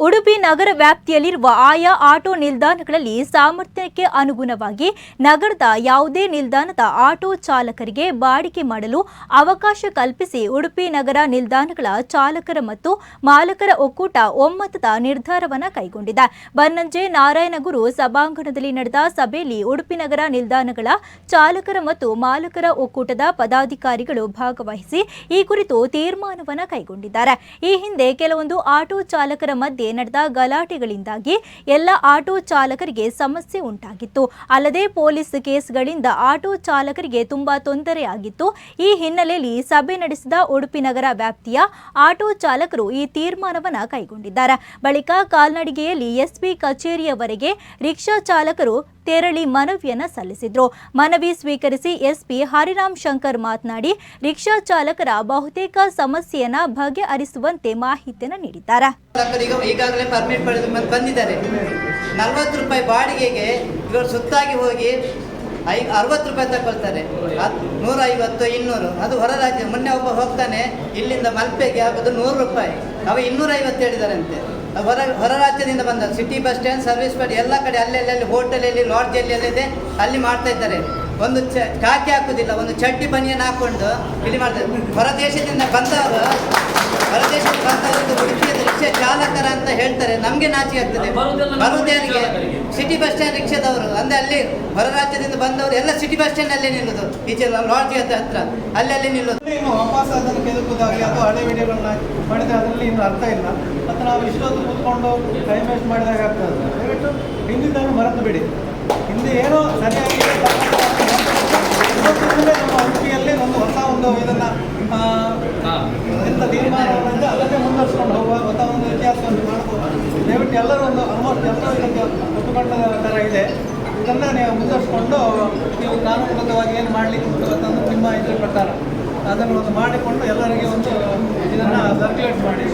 ಉಡುಪಿ ನಗರ ವ್ಯಾಪ್ತಿಯಲ್ಲಿರುವ ಆಯಾ ಆಟೋ ನಿಲ್ದಾಣಗಳಲ್ಲಿ ಸಾಮರ್ಥ್ಯಕ್ಕೆ ಅನುಗುಣವಾಗಿ ನಗರದ ಯಾವುದೇ ನಿಲ್ದಾಣದ ಆಟೋ ಚಾಲಕರಿಗೆ ಬಾಡಿಗೆ ಮಾಡಲು ಅವಕಾಶ ಕಲ್ಪಿಸಿ ಉಡುಪಿ ನಗರ ನಿಲ್ದಾಣಗಳ ಚಾಲಕರ ಮತ್ತು ಮಾಲಕರ ಒಕ್ಕೂಟ ಒಮ್ಮತದ ನಿರ್ಧಾರವನ್ನು ಕೈಗೊಂಡಿದೆ. ಬನ್ನಂಜೆ ನಾರಾಯಣಗುರು ಸಭಾಂಗಣದಲ್ಲಿ ನಡೆದ ಸಭೆಯಲ್ಲಿ ಉಡುಪಿ ನಗರ ನಿಲ್ದಾಣಗಳ ಚಾಲಕರ ಮತ್ತು ಮಾಲಕರ ಒಕ್ಕೂಟದ ಪದಾಧಿಕಾರಿಗಳು ಭಾಗವಹಿಸಿ ಈ ಕುರಿತು ತೀರ್ಮಾನವನ್ನು ಕೈಗೊಂಡಿದ್ದಾರೆ. ಈ ಹಿಂದೆ ಕೆಲವೊಂದು ಆಟೋ ಚಾಲಕರ ಮಧ್ಯೆ ನಡೆದ ಗಲಾಟೆಗಳಿಂದಾಗಿ ಎಲ್ಲ ಆಟೋ ಚಾಲಕರಿಗೆ ಸಮಸ್ಯೆ ಉಂಟಾಗಿತ್ತು. ಅಲ್ಲದೆ ಪೊಲೀಸ್ ಕೇಸ್ಗಳಿಂದ ಆಟೋ ಚಾಲಕರಿಗೆ ತುಂಬಾ ತೊಂದರೆಯಾಗಿತ್ತು. ಈ ಹಿನ್ನೆಲೆಯಲ್ಲಿ ಸಭೆ ನಡೆಸಿದ ಉಡುಪಿ ನಗರ ವ್ಯಾಪ್ತಿಯ ಆಟೋ ಚಾಲಕರು ಈ ತೀರ್ಮಾನವನ್ನು ಕೈಗೊಂಡಿದ್ದಾರೆ. ಬಳಿಕ ಕಾಲ್ನಡಿಗೆಯಲ್ಲಿ ಎಸ್ಪಿ ಕಚೇರಿಯವರೆಗೆ ರಿಕ್ಷಾ ಚಾಲಕರು ತೆರಳಿ ಮನವಿಯನ್ನ ಸಲ್ಲಿಸಿದ್ರು. ಮನವಿ ಸ್ವೀಕರಿಸಿ ಎಸ್ಪಿ ಹರಿರಾಮ್ ಶಂಕರ್ ಮಾತನಾಡಿ, ರಿಕ್ಷಾ ಚಾಲಕರ ಬಹುತೇಕ ಸಮಸ್ಯೆಯನ್ನ ಬಗೆಹರಿಸುವಂತೆ ಮಾಹಿತಿಯನ್ನು ನೀಡಿದ್ದಾರೆ. ಈಗ ಈಗಾಗಲೇ ಪರ್ಮಿಟ್ ಪಡೆದು ಬಂದಿದ್ದಾರೆ. ನಲ್ವತ್ತು ರೂಪಾಯಿ ಬಾಡಿಗೆಗೆ ಇವರು ಸುತ್ತಾಗಿ ಹೋಗಿ ಐ ಅರವತ್ತು ರೂಪಾಯಿ ತಗೊಳ್ತಾರೆ. ನೂರೈವತ್ತು, ಇನ್ನೂರು. ಅದು ಹೊರ ರಾಜ್ಯ. ಮೊನ್ನೆ ಒಬ್ಬ ಹೋಗ್ತಾನೆ, ಇಲ್ಲಿಂದ ಮಲ್ಪೆಗೆ ಆಗೋದು ನೂರು ರೂಪಾಯಿ. ಅವ ಇನ್ನೂರ ಐವತ್ತು ಹೇಳಿದಾರಂತೆ. ಹೊರ ಹೊರ ರಾಜ್ಯದಿಂದ ಬಂದ city bus stand service bus ಎಲ್ಲ ಕಡೆ ಅಲ್ಲೆಲ್ಲಿ ಹೋಟೆಲಲ್ಲಿ ಲಾಡ್ಜಲ್ಲಿ ಎಲ್ಲಿದೆ ಅಲ್ಲಿ ಮಾಡ್ತಾ ಇದ್ದಾರೆ. ಒಂದು ಚ, ಚಾಕಿ ಹಾಕುದಿಲ್ಲ, ಒಂದು ಚಡ್ಡಿ ಬನಿಯನ್ನು ಹಾಕೊಂಡು ಇಲ್ಲಿ ಮಾಡ್ತಾರೆ ಹೊರ ದೇಶದಿಂದ ಬಂದವರು ಉಡುಪಿಯ ಚಾಲಕರ ಅಂತ ಹೇಳ್ತಾರೆ. ನಮಗೆ ನಾಚಿ ಆಗ್ತದೆ. ಬರುದೇನಿಗೆ ಸಿಟಿ ಬಸ್ ಸ್ಟ್ಯಾಂಡ್ ರಿಕ್ಷಾದವರು ಅಂದ್ರೆ ಅಲ್ಲಿ ಹೊರ ರಾಜ್ಯದಿಂದ ಬಂದವರು ಎಲ್ಲ ಸಿಟಿ ಬಸ್ ಸ್ಟ್ಯಾಂಡ್ ಅಲ್ಲೇ ನಿಲ್ಲೋದು. ಈಚೆ ಲಾಡ್ಜ್ ಹತ್ರ ಅಲ್ಲಿ ಅಲ್ಲಿ ನಿಲ್ಲೋದು. ಇನ್ನು ವಾಪಸ್ ಅದನ್ನು ಕೆದಕುದಾಗಲಿ ಅಥವಾ ಹಳೆ ವಿಡಿಯೋಗಳನ್ನ ಮಾಡಿದ್ರೆ ಅದರಲ್ಲಿ ಇನ್ನು ಅರ್ಥ ಇಲ್ಲ. ಮತ್ತು ನಾವು ಇಷ್ಟೊತ್ತು ಕೂತ್ಕೊಂಡು ಟೈಮ್ ವೇಸ್ಟ್ ಮಾಡಿದಾಗ ಆಗ್ತದೆ. ದಯವಿಟ್ಟು ಹಿಂದಿದ್ದನ್ನು ಮರೆತು ಬಿಡಿ. ಹಿಂದೆ ಏನೋ ಸರಿಯಾಗಿ ಇವತ್ತಿನಿಂದಲೇ ನಮ್ಮ ಉಡುಪಿಯಲ್ಲಿ ಒಂದು ಹೊಸ ಒಂದು ಇದನ್ನು ಎಂಥ ತೀರ್ಮಾನಗಳಿಂದ ಅದನ್ನೇ ಮುಂದುವರ್ಸ್ಕೊಂಡು ಹೋಗುವ ಹೊಸ ಒಂದು ಇತಿಹಾಸವನ್ನು ಮಾಡ್ಬೋದು. ದಯವಿಟ್ಟು ಎಲ್ಲರೂ ಒಂದು ಆಲ್ಮೋಸ್ಟ್ ಎಲ್ಲರೂ ಇದಕ್ಕೆ ಒಪ್ಪುಕೊಂಡ ಥರ ಇದೆ. ಇದನ್ನು ನೀವು ಮುಂದುವರ್ಸ್ಕೊಂಡು ನೀವು ಕಾನೂನುಬದ್ಧವಾಗಿ ಏನು ಮಾಡಲಿಕ್ಕೆ ಅಂತಂದು ನಿಮ್ಮ ಇದ್ರ ಪ್ರಕಾರ ಅದನ್ನು ಒಂದು ಮಾಡಿಕೊಂಡು ಎಲ್ಲರಿಗೆ ಒಂದು ಇದನ್ನು ಸರ್ಕ್ಯುಲೇಟ್ ಮಾಡಿ.